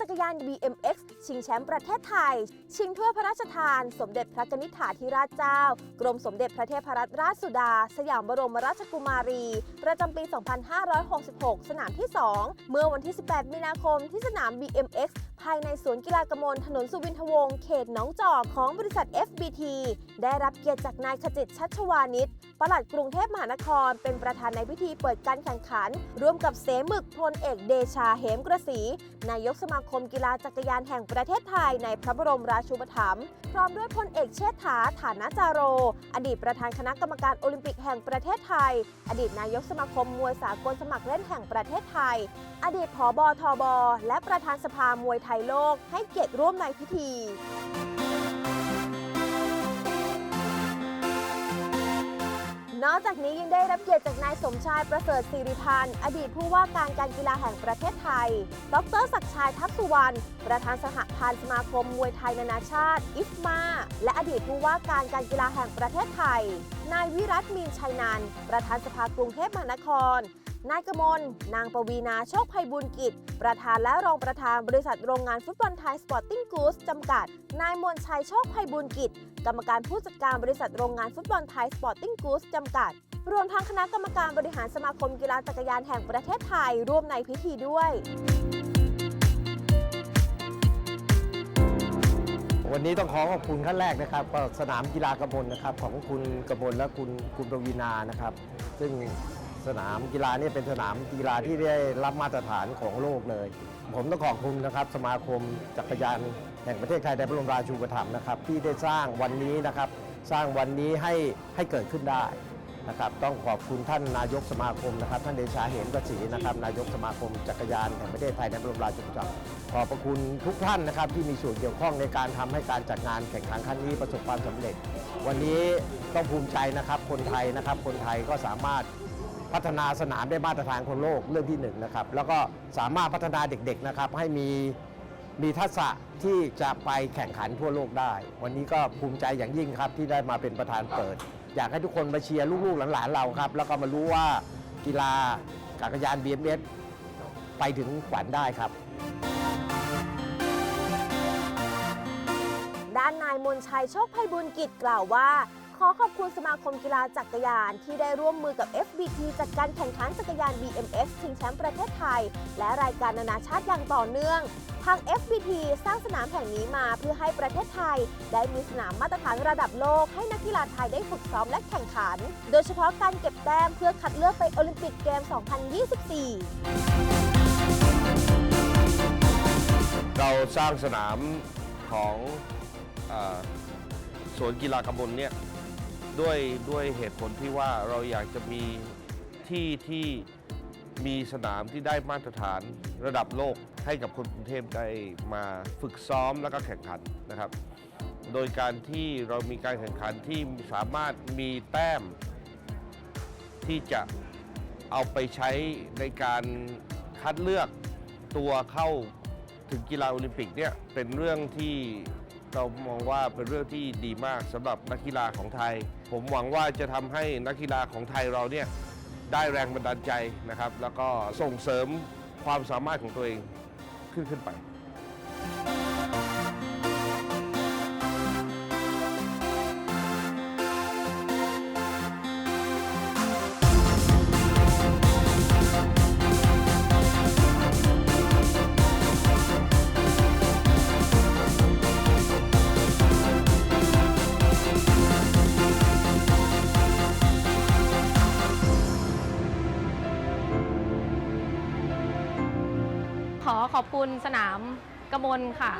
จักรยาน BMX ชิงแชมป์ประเทศไทย ชิงถ้วยพระราชทาน สมเด็จพระนิษฐาธิราชเจ้า กรมสมเด็จพระเทพรัตนราชสุดา สยามบรมราชกุมารี ประจำปี 2566 สนามที่ 2 เมื่อวันที่ 18 มีนาคมที่สนาม BMX ภายในสวนกีฬากมลถนนสุวินทวงศ์เขตหนองจอกของบริษัท FBT ได้รับเกียรติจากนายขจิตชัชวานิชปลัดกรุงเทพมหานคร เป็นประธานในพิธีเปิดการแข่งขัน ร่วมกับเสมึกพลเอกเดชาเหมกระสีนายกสมาคมกีฬาจักรยานแห่งประประเทศไทยในพระบรมราชูปถัมภ์พร้อมด้วยพลเอกเชษฐาฐานะจาโร อดีตประธานคณะกรรมการโอลิมปิกแห่งประเทศไทย อดีตนายกสมาคมมวยสากลสมัครเล่นแห่งประเทศไทย อดีตผอบอทบ และประธานสภามวยไทยโลกให้เกียรติร่วมในพิธี นอกจากนี้ยังได้รับเกียรติจากนายสมชายประเสริฐสิริพันธ์อดีตผู้ว่าการการกีฬาแห่งประเทศไทย ดรศักดิ์ชัยทัพสุวรรณ ประธานสหพันธ์สมาคมมวยไทยนานาชาติ อิฟมา และอดีตผู้ว่าการการกีฬาแห่งประเทศไทย นายวิรัตมีนชัยนันประธานสภากรุงเทพมหานคร นายกมล นางปวีนาโชคภัยบุญกิจ ประธานและรองประธานบริษัทโรงงานฟุตบอลไทยสปอร์ติ้งกูสจำกัด นายมนชัยโชคภัยบุญกิจ กรรมการผู้จัดการบริษัทโรงงานฟุตบอลไทยสปอร์ติ้งกูสจำกัด รวมทั้งคณะกรรมการบริหารสมาคมกีฬาจักรยานแห่งประเทศไทยร่วมในพิธีด้วยวันนี้ต้องขอขอบคุณขั้นแรกนะครับ ก็สนามกีฬากระมลนะครับของคุณกระมลและคุณคุณประวีนานะครับ ซึ่ง สนามกีฬานี่เป็นสนามกีฬาที่ได้รับมาตรฐานของโลกเลย ผมต้องขอบคุณนะครับ สมาคมจักรยานแห่งประเทศไทยในพระบรมราชูปถัมภ์นะครับ ที่ได้สร้างวันนี้นะครับ สร้างวันนี้ให้ให้เกิดขึ้นได้นะครับ ต้องขอบคุณท่านนายกสมาคมนะครับ ท่านเดชาเหมกระศรีนะครับ นายกสมาคมจักรยานแห่งประเทศไทยในพระบรมราชูปถัมภ์ขอบพระคุณทุกท่านนะครับ ที่มีส่วนเกี่ยวข้องในการทำให้การจัดงานแข่งขันครั้งนี้ประสบความสำเร็จ วันนี้ต้องภูมิใจนะครับ คนไทยนะครับ คนไทยก็สามารถ พัฒนาสนามได้มาตรฐานของโลกเรื่องที่หนึ่งนะครับแล้วก็สามารถพัฒนาเด็กๆนะครับให้มีมีทักษะที่จะไปแข่งขันทั่วโลกได้ วันนี้ก็ภูมิใจอย่างยิ่งครับที่ได้มาเป็นประธานเปิด อยากให้ทุกคนมาเชียร์ลูกๆหลานๆเราครับ แล้วก็มารู้ว่ากีฬาจักรยาน BMX ไปถึงฝันได้ครับด้านนายมนชัยโชคภัยบุญกิจกล่าวว่า ขอขอบคุณสมาคมกีฬาจักรยานที่ได้ร่วมมือกับ FBT จัดการแข่งขันจักรยาน BMX ชิงแชมป์ประเทศไทย และรายการนานาชาติอย่างต่อเนื่อง ทาง FBT สร้างสนามแห่งนี้มาเพื่อให้ประเทศไทย ได้มีสนามมาตรฐานระดับโลกให้นักกีฬาไทยได้ฝึกซ้อมและแข่งขัน โดยเฉพาะการเก็บแต้มเพื่อคัดเลือกไปโอลิมปิกเกม 2024 เราสร้างสนามของอสวนกีฬากำมลเนี่ย ด้วยด้วยเหตุผลที่ว่าเราอยากจะมีที่ที่มีสนามที่ได้มาตรฐานระดับโลกให้กับคนกรุงเทพได้มาฝึกซ้อมแล้วก็แข่งขันนะครับ โดยการที่เรามีการแข่งขันที่สามารถมีแต้ม ที่จะเอาไปใช้ในการคัดเลือกตัวเข้าถึงกีฬาโอลิมปิกเนี่ยเป็นเรื่องที่ เรามองว่าเป็นเรื่องที่ดีมากสำหรับนักกีฬาของไทย ผมหวังว่าจะทำให้นักกีฬาของไทยเราเนี่ยได้แรงบันดาลใจนะครับ แล้วก็ส่งเสริมความสามารถของตัวเองขึ้นขึ้นไป อขอบคุณสนามกระมลค่ะ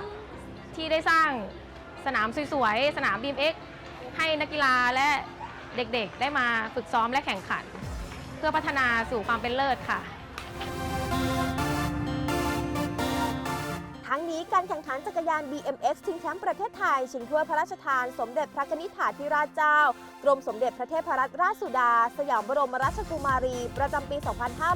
ที่ได้สร้างสนามสวยๆ สนาม BMX ให้นักกีฬาและเด็กๆ ได้มาฝึกซ้อมและแข่งขัน เพื่อพัฒนาสู่ความเป็นเลิศค่ะ นี้การแข่งขันจักรยาน BMX ชิงแชมป์ประเทศไทย ชิงถ้วยพระราชทาน สมเด็จพระนิษฐาธิราชเจ้า กรมสมเด็จพระเทพรัตนราชสุดา สยามบรมราชกุมารี ประจำปี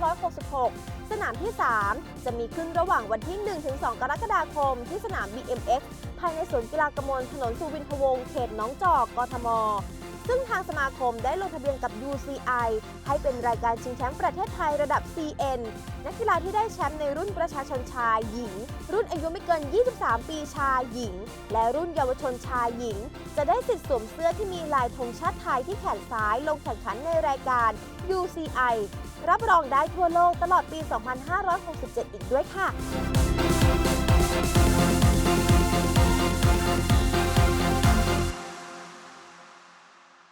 2566 สนามที่ 3 จะมีขึ้นระหว่างวันที่ 1-2 กรกฎาคม ที่สนาม BMX ภายในสวนกีฬากมลถนนสุวินทวงศ์เขตหนองจอก กทมางสมาคมได้ลงทะเบียนกับ UCI ให้เป็นรายการชิงแชมป์ประเทศไทยระดับ CN นักกีฬาที่ได้แชมป์ในรุ่นประชาชนชายหญิง รุ่นอายุไม่เกิน 23 ปีชายหญิง และรุ่นเยาวชนชายหญิง จะได้สิทธิ์สวมเสื้อที่มีลายธงชาติไทยที่แขนซ้ายลงแข่งขันในรายการ UCI รับรองได้ทั่วโลกตลอดปี 2567 อีกด้วยค่ะ